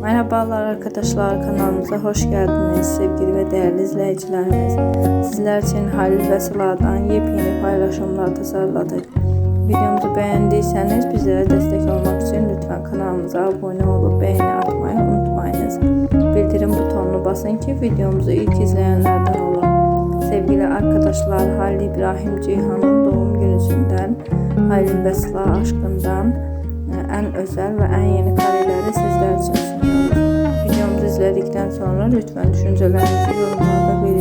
Merhabalar arkadaşlar kanalımıza hoş geldiniz sevgili ve değerli izleyicilerimiz. Sizler için Halil ve Sıla'dan yepyeni paylaşımlar tasarladık. Videomuzu beğendiyseniz bizlere destek olmak için lütfen kanalımıza abone olup beğeni atmayı unutmayınız. Bildirim butonunu basın ki videomuzu ilk izleyenlerden olun. Sevgili arkadaşlar Halil İbrahim Ceyhan'ın doğum gününden, Halil ve Sıla aşkından e, en özel ve en yeni kareleri sizler için izledikten sonra lütfen düşüncelerinizi yorumlarda kanalımıza